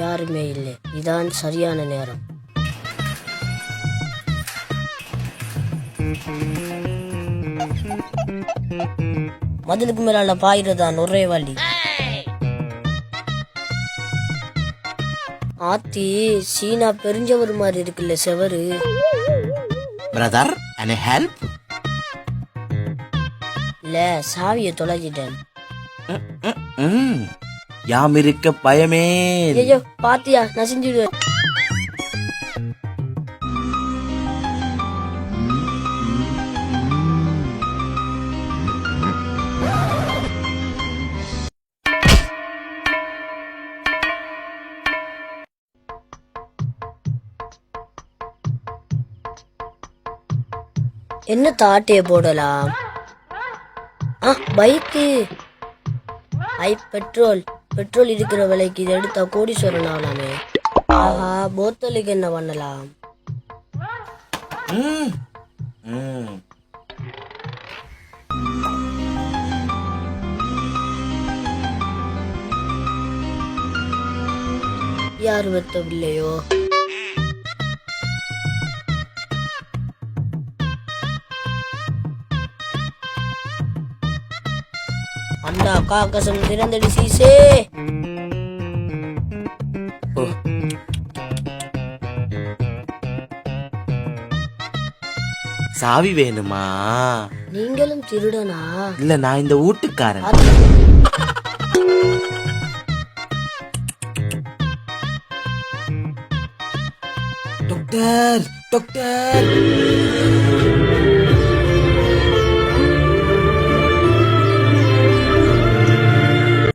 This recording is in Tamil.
யாருமே இல்லை. இதான் சரியான நேரம். மதிலுக்கு மேலால பாயிரதான் ஒரே வழி ஆத்தி சீனா பெருஞ்சவர் மாதிரி இருக்குல்ல செவரு. பிரதர் அண்ட் ஹெல்ப் இல்ல சாவியை தொலைச்சிட்டேன் யாம் இருக்க பயமே ஐயோ பாத்தியா நசிஞ்சுடுவேன் என்ன தாட்டைய போடலாம்? ஆ பைக்கு. ஐ பெட்ரோல். பெட்ரோல் இருக்கிற விலைக்கு இதை எடுத்தா கோடீஸ்வரன் ஆகலாமே ஆஹா போத்தலுக்கு என்ன பண்ணலாம் ம். ம். யார் வெத்தவில்லையோ அண்டா காக்கசம் திறந்தடி சீசே. சாவி வேணுமா? நீங்களும் திருடனா? இல்ல நான் இந்த வீட்டுக்காரன். Doctor doctor.